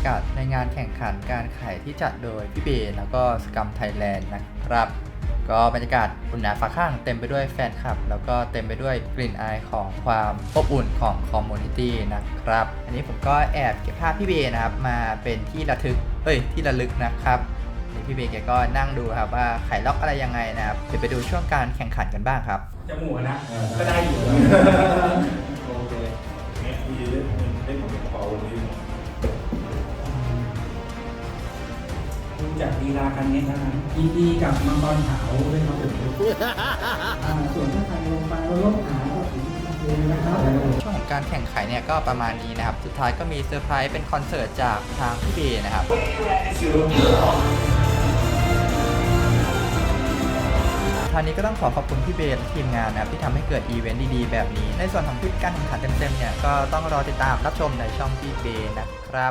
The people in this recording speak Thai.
ยากาศในงานแข่งขันการขายที่จัดโดยพี่เบย์แล้วก็สกัมไทยแลนด์นะครับ ก็บรรยากาศอุ่นหนาฟ้าข้างเต็มไปด้วยแฟนคลับ แล้วก็เต็มไปด้วยกลิ่นอายของความอบอุ่นของคอมมูนิตี้นะครับ อันนี้ผมก็แอบเก็บภาพพี่เบย์นะครับมาเป็นที่ระทึกเอ้ยที่ระลึกนะครับนี่พี่เบย์แกก็นั่งดูครับว่าไขล็อกอะไรยังไงนะครับเดี๋ยวไปดูช่วงการแข่งขันกันบ้างครับจมูกอะนะ ก็ได้อยู่ โอเคงั้นพี่เล่นเล่นของกระเป๋าวัน ดูจากลีลาการเนี้ยเท่านั้นยินดีกับมังกรขาวด้วยครับผมอ่าส่วนถ้าใครลงไปแล้วลบหาก็ถือเป็นเกมนะครับ ช่วงของการแข่งขันเนี่ยก็ประมาณนี้นะครับ สุดท้ายก็มีเซอร์ไพรส์เป็นคอนเสิร์ตจากทางพี่เบย์นะครับ ทางนี้ก็ต้องขอขอบคุณพี่เบย์และทีมงานนะครับที่ทำให้เกิดอีเวนต์ดีๆ แบบนี้ ในส่วนของคลิปการแข่งขันเต็มๆเนี่ยก็ต้องรอติดตามรับชมในช่องพี่เบย์นะครับ